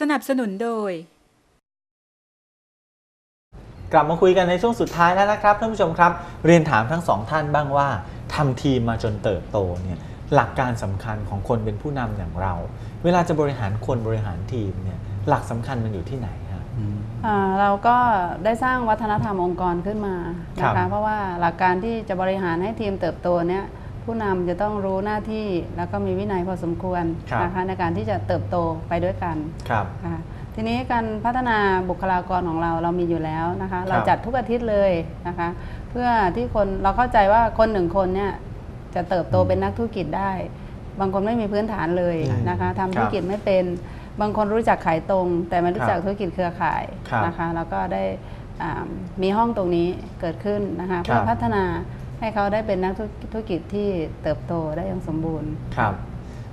สนับสนุนโดย กลับมาคุยกันในช่วงสุดท้ายแล้วนะครับท่านผู้ชมครับ เรียนถามทั้งสองท่านบ้างว่าทำทีมมาจนเติบโตเนี่ยหลักการสำคัญของคนเป็นผู้นำอย่างเรา เวลาจะบริหารคนบริหารทีมเนี่ยหลักสำคัญมันอยู่ที่ไหนฮะอ่าเราก็ได้สร้างวัฒนธรรมองค์กรขึ้นมาครันะบคะเพราะว่าหลักการที่จะบริหารให้ทีมเติบโตเนี่ย ผู้นำจะต้องรู้หน้าที่แล้วก็มีวินัยพอสมควรนะคะในการที่จะเติบโตไปด้วยกันครับ ค่ะทีนี้การพัฒนาบุคลากรของเราเรามีอยู่แล้วนะคะ เราจัดทุกอาทิตย์เลยนะคะ เพื่อที่คนเราเข้าใจว่าคนหนึ่งคนเนี่ยจะเติบโตเป็นนักธุรกิจได้ บางคนไม่มีพื้นฐานเลยใช่นะคะครัทำบธุรกิจไม่เป็นบางคนรู้จักขายตรง แต่ไม่รู้จักธุรกิจเครือข่ายครับนะคะ แล้วก็ได้อ่ามีห้องตรงนี้เกิดขึ้นนะคะครับเพื่อพัฒนา ให้เขาได้เป็นนักธุรกิจที่เติบโตได้อย่างสมบูรณ์ ครับ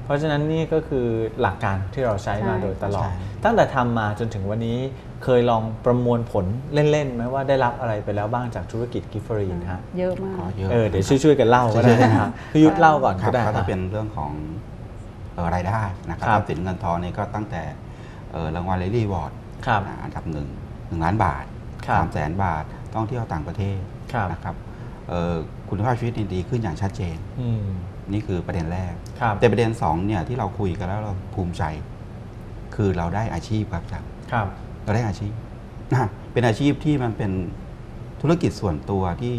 เพราะฉะนั้นนี่ก็คือหลักการที่เราใช้มาใช่โดยตลอดใช่ตั้งแต่ทำมาจนถึงวันนี้เคยลองประมวลผลเล่นๆไหมว่าได้รับอะไรไปแล้วบ้างจากธุรกิจกิฟเฟอรีนฮะเยอะมากก็เยอะเออเดี๋ยวช่วยๆกันเล่าก็ได้นะครับพี่ยุทธเล่าก่อนครัก็บได้ก็ครัจะบเป็นเรื่องของเอ่อรายได้นะครับครับทรัพย์สินเงินทองนี่ก็ตั้งแต่เอ่อรางวัลเลดี้วอร์ดครับอันดับหนึ่งหนึ่งล้านบาทครับสามแสนบาทท่องเที่ยวต่างประเทศครับนะครับเอ่อ คุณภาพชีวิตดีขึ้นอย่างชัดเจนอืมนี่คือประเด็นแรกครับแต่ประเด็นสองเนี่ยที่เราคุยกันแล้วเราภูมิใจ คือเราได้อาชีพครับอาจารย์ครับเราได้อาชีพนะเป็นอาชีพที่มันเป็นธุรกิจส่วนตัวที่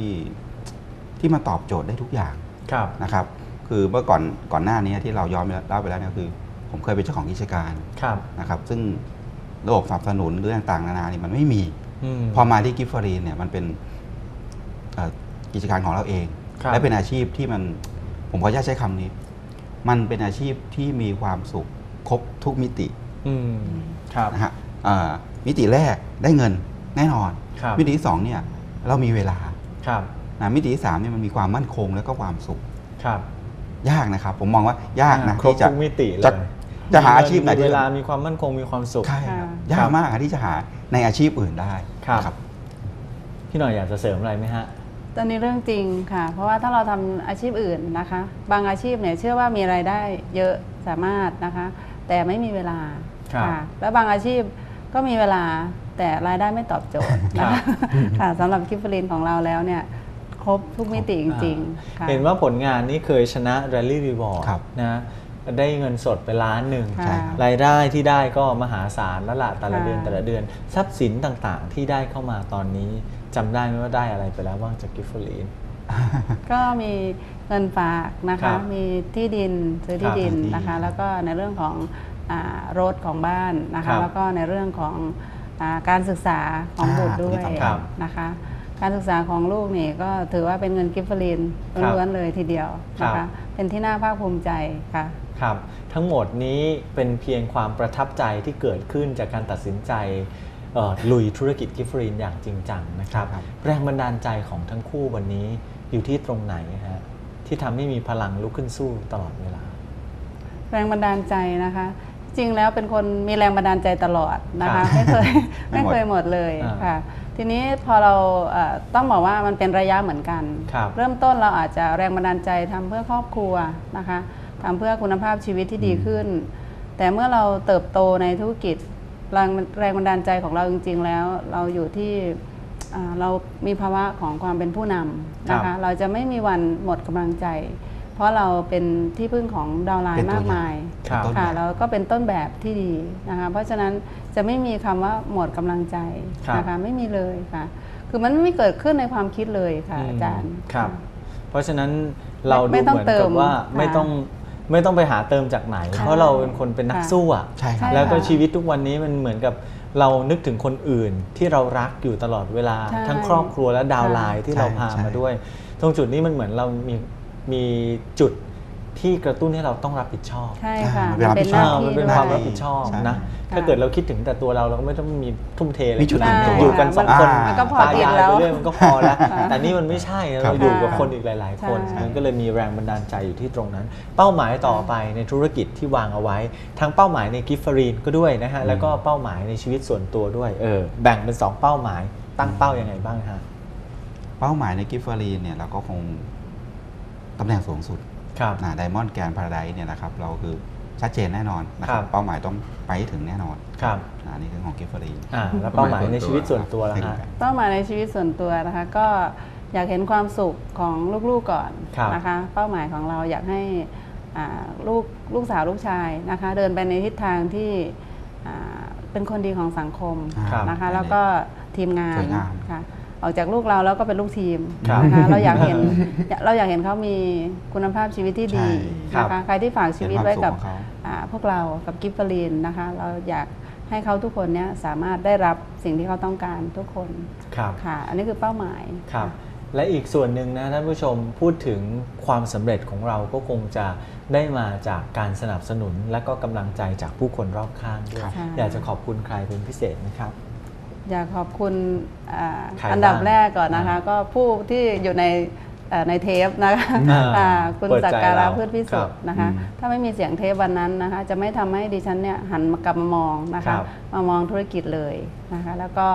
ที่มาตอบโจทย์ได้ทุกอย่างครับนะครับ คือเมื่อก่อนก่อนหน้านี้ที่เราย้อนไปแล้วเล่าไปแล้วเนี่ยคือ ผมเคยเป็นเจ้าของกิจการครับนะครับ ซึ่งระบบสนับสนุนหรือต่างๆนานานี่มันไม่มีอืมพอมาที่กิฟฟรีนเนี่ยมันเป็นเอ่อ กิจการของเราเองครับและเป็นอาชีพที่มันผมขออนุญาตใช้คำนี้ มันเป็นอาชีพที่มีความสุขครบทุกมิติอืมครับนะฮะเอ่อมิติแรกได้เงินแน่นอนครับมิติที่สองเนี่ยเรามีเวลาครับนะมิติที่สามเนี่ยมันมีความมั่นคงและก็ความสุขครับยากนะครับ ผมมองว่ายากนะครบที่จะทุกมิติเลจะยจะหาอาชีพไหนมีที่เวลามีความมั่นคงมีความสุขใช่ครับค่ะยากมากอะที่จะหาในอาชีพอื่นได้ครับนะพี่หน่อยอยากจะเสริมอะไรไหมฮะ ตอนนี้เรื่องจริงค่ะ เพราะว่าถ้าเราทำอาชีพอื่นนะคะ บางอาชีพเนี่ยเชื่อว่ามีรายได้เยอะสามารถนะคะ แต่ไม่มีเวลาครับค่ะแล้วบางอาชีพก็มีเวลาแต่รายได้ไม่ตอบโจทย์นะครัคะบค่ะสำหรับกิฟฟลินของเราแล้วเนี่ยครบทุกมิติจริงๆค่ะเห็นว่าผลงานนี้เคยชนะ Rally Reward ครับนะได้เงินสดไปล้านหนึ่งค่ะใช่ครับรายได้ที่ได้ก็มหาศาลแล้วล่ะแต่ละค่ะเดือนแต่ละเดือน ทรัพย์สินต่างๆ ที่ได้เข้ามาตอนนี้ จำได้ไหมว่าได้อะไรไปแล้วบ้างจากกิฟเฟอรีน ก็มีเงินฝากนะครัคะ บมีที่ดินซื้อที่ครับดินที่ดินนะคะ แล้วก็ในเรื่องของอารถของบ้านนะครัคะ บแล้วก็ในเรื่องของอาการศึกษาของบุตรด้วยอ่าครับนะคะ การศึกษาของลูกนี่ก็ถือว่าเป็นเงินกิฟต์ฟลินครับล้วนๆเลยทีเดียวนะครัคะ บ เป็นที่น่าภาคภูมิใจค่ะ ครับ ทั้งหมดนี้เป็นเพียงความประทับใจที่เกิดขึ้นจากการตัดสินใจเอ่อ ลุยธุรกิจกิฟเฟอรีนอย่างจริงจังนะครับครับ แรงบันดาลใจของทั้งคู่วันนี้อยู่ที่ตรงไหนฮะที่ทำให้มีพลังลุกขึ้นสู้ตลอดเวลา แรงบันดาลใจนะคะ จริงแล้วเป็นคนมีแรงบันดาลใจตลอดนะคะครับไม่เคยไม่ไม่หมดเคยหมดเลยอ่าค่ะทีนี้พอเราเอ่อต้องบอกว่ามันเป็นระยะเหมือนกันครับเริ่มต้นเราอาจจะแรงบันดาลใจทำเพื่อครอบครัวนะคะทำเพื่อคุณภาพชีวิตที่ดีขึ้น แต่เมื่อเราเติบโตในธุรกิจ แรงแรงบันดาลใจของเราจริง ๆ แล้ว เราอยู่ที่อ่าเรามีภาวะของความเป็นผู้นำนะครัคะบเราจะไม่มีวันหมดกำลังใจ เพราะเราเป็นที่พึ่งของดาวน์ไลเป็นน์ตัวมากมายครับต้นค่ะแบบแล้วก็เป็นต้นแบบที่ดีนะคะเพราะฉะนั้นจะไม่มีคำว่าหมดกำลังใจครับนะคะไม่มีเลยค่ะ คือมันไม่เกิดขึ้นในความคิดเลยค่ะอาจารย์ครับ เพราะฉะนั้นเราดูไม่ต้องเหมือนกับว่าเติมไม่ค่ะต้อง ไม่ต้องไปหาเติมจากไหนใช่เพราะเราเป็นคนเป็นนักค่ะสู้อะใช่ครับใช่แล้วก็ค่ะชีวิตทุกวันนี้มันเหมือนกับเรานึกถึงคนอื่นที่เรารักอยู่ตลอดเวลาใช่ทั้งครอบครัวและดาวน์ไลน์ที่เราใช่พาใช่มาด้วย ตรงจุดนี้มันเหมือนเรามีมีจุด ที่กระตุ้นให้เราต้องรับผิดชอบใช่ค่ะอ่ามันเป็นหน้าเออที่มันเป็นด้ความวยรับผิดชอบใช่นะค่ะถ้าเกิดเราคิดถึงแต่ตัวเราเราก็ไม่ต้องมีทุ่มเทเลยมีจุดอื่นใช่อยู่กันสองคนอ่ามันก็พอตายายกินแล้วไปเรื่อยมันก็พอแล้วค่ะแต่นี่มันไม่ใช่ครัเราบอยู่กับค่ะคนอีกหลาย ๆ คนใช่มันก็เลยมีแรงบันดาลใจอยู่ที่ตรงนั้น เป้าหมายต่อไปในธุรกิจที่วางเอาไว้ ทั้งเป้าหมายในกิฟฟรีนก็ด้วยนะฮะแล้วก็เป้าหมายในชีวิตส่วนตัวด้วยเออแบ่งเป็นสองเป้าหมายตั้งเป้ายังไงบ้างฮะเป้าหมายในกิฟฟรีนเนี่ยเราก็คงตำแหน่งสูงสุด ครับไดมอนด์แกรนพาราไดเนี่ยนะครับเราคือชัดเจนแน่นอนนะคครัรับบเป้าหมายต้องไปให้ถึงแน่นอนครับอันนี้คือของกิฟฟรีอ่าแล้วเป้าหมายในชีวิตส่วนตัวล่ะให้ฮะดูกันเป้าหมายในชีวิตส่วนตัวนะคะก็อยากเห็นความสุขของลูกๆก่อนครับนะคะเป้าหมายของเราอยากให้อ่าลูกลูกสาวลูกชายนะคะเดินไปในทิศทางที่อ่าเป็นคนดีของสังคมครับนะคะแล้วก็ทีมงานสวยงามค่ะ ออกจากลูกเราแล้วก็เป็นลูกทีมครับนะคะเราอยากเห็นเราอยากเห็นเขามีคุณภาพชีวิตที่ดีใช่ครับนะคะใครที่ฝากชีวิตไว้กับเห็นความสุขของเขา อ่าพวกเรากับกิฟเฟอรีนนะคะ เราอยากให้เขาทุกคนเนี่ยสามารถได้รับสิ่งที่เขาต้องการทุกคนครับค่ะ อันนี้คือเป้าหมาย ครับะและอีกส่วนหนึ่งนะท่านผู้ชมพูดถึงความสำเร็จของเราก็คงจะได้มาจากการสนับสนุนและก็กำลังใจจากผู้คนรอบข้างด้วยใช่อยากจะขอบคุณใครเป็นพิเศษไหมครับ อยากขอบคุณอ่าใครอันดับบ้างแรกก่อนนะคะอ่าก็ผู้ที่อยู่ในเอ่อในเทปนะคะอ่าอ่าคุณเปิดใจสักการะเราพืชพิสุทธิ์ครับนะคะอืมถ้าไม่มีเสียงเทปวันนั้นนะคะ จะไม่ทำให้ดิฉันเนี่ยหันมากลับมามองนะครัคะ บ มามองธุรกิจเลยนะคะ แล้วก็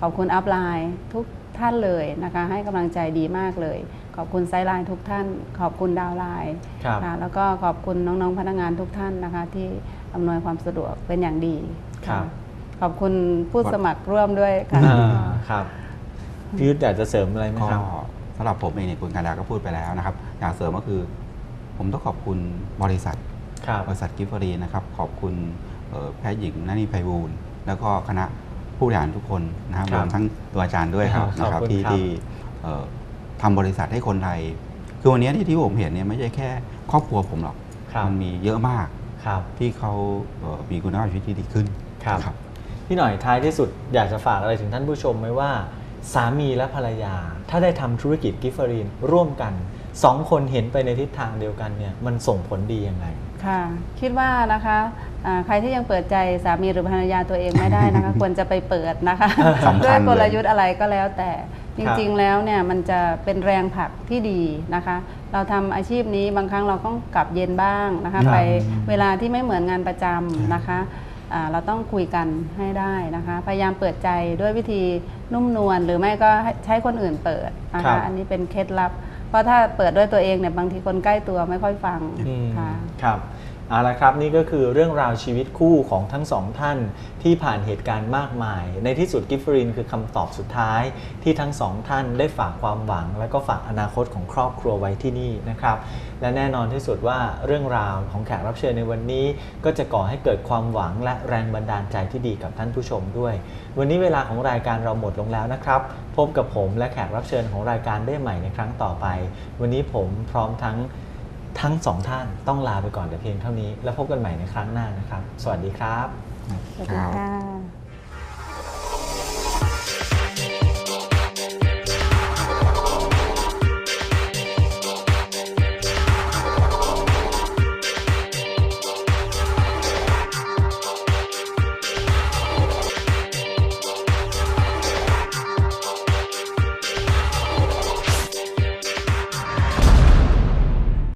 ขอบคุณอัพไลน์ทุกท่านเลยนะคะ ให้กำลังใจดีมากเลย ขอบคุณไซด์ไลน์ทุกท่าน ขอบคุณดาวน์ไลน์ ครับ ค่ะแล้วก็ขอบคุณน้องๆพนักงานทุกท่านนะคะ ที่อำนวยความสะดวกเป็นอย่างดีครับข อบคุณผู้สมัครร่วมด้วยค่ะ อ่าครับพี่ยุทธอยากจะเสริมอะไรไหมก็ครับ สำหรับผมเองเนี่ยคุณการดาก็พูดไปแล้วนะครับ อยากเสริมก็คือ ผมต้องขอบคุณบริษัท ครับ บริษัทกิฟฟรีนะครับ ขอบคุณเอ่อแพทย์หญิงนันนีไพบูลย์แล้วก็คณะผู้บริหารทุกคนนะครับครัรบวมทั้งตัวอาจารย์ด้วยครับขอบนะครับคุณที่ครับ ที่เอ่อทำบริษัทให้คนไทย คือวันนี้ที่ที่ผมเห็นเนี่ยไม่ใช่แค่ ครอบครัวผมหรอกครับ มันมีเยอะมากครับ ที่เขาเอ่อมีคุณภาพชีวิตที่ดีขึ้นครับ พี่หน่อยท้ายที่สุดอยากจะฝากอะไรถึงท่านผู้ชมไหมว่า สามีและภรรยา ถ้าได้ทำธุรกิจกิฟเฟอรีนร่วมกันสองคนเห็นไปในทิศทางเดียวกันเนี่ยมันส่งผลดียังไง ค่ะ คิดว่านะคะอ่าใครที่ยังเปิดใจสามีหรือภรรยาตัวเองไม่ได้นะคะ ควรจะไปเปิดนะคะสำคัญด้วยกลเลยยุทธ์อะไรก็แล้วแต่จริงๆ แล้วเนี่ยมันจะเป็นแรงผลักที่ดีนะคะ เราทำอาชีพนี้บางครั้งเราต้องกลับเย็นบ้างนะคะครับไปเวลาที่ไม่เหมือนงานประจำนะคะอ่า เราต้องคุยกันให้ได้นะคะ พยายามเปิดใจด้วยวิธีนุ่มนวลหรือไม่ก็ให้ใช้คนอื่นเปิดนะครัคะบ อันนี้เป็นเคล็ดลับ เพราะถ้าเปิดด้วยตัวเองเนี่ยบางทีคนใกล้ตัวไม่ค่อยฟังอืมค่ะ ครับ เอาละครับนี่ก็คือเรื่องราวชีวิตคู่ของทั้งสองท่านที่ผ่านเหตุการณ์มากมาย ในที่สุดกิฟฟรินคือคำตอบสุดท้าย ที่ทั้งสองท่านได้ฝากความหวัง และก็ฝากอนาคตของครอบครัวไว้ที่นี่นะครับและแน่นอนที่สุดว่าเรื่องราวของแขกรับเชิญในวันนี้ ก็จะก่อให้เกิดความหวังและแรงบันดาลใจที่ดีกับท่านผู้ชมด้วย วันนี้เวลาของรายการเราหมดลงแล้วนะครับ พบกับผมและแขกรับเชิญของรายการได้ใหม่ในครั้งต่อไป วันนี้ผมพร้อมทั้ง ทั้งสองท่านต้องลาไปก่อนแต่เพียงเท่านี้ แล้วพบกันใหม่ในครั้งหน้านะครับ สวัสดีครับ สวัสดีค่ะ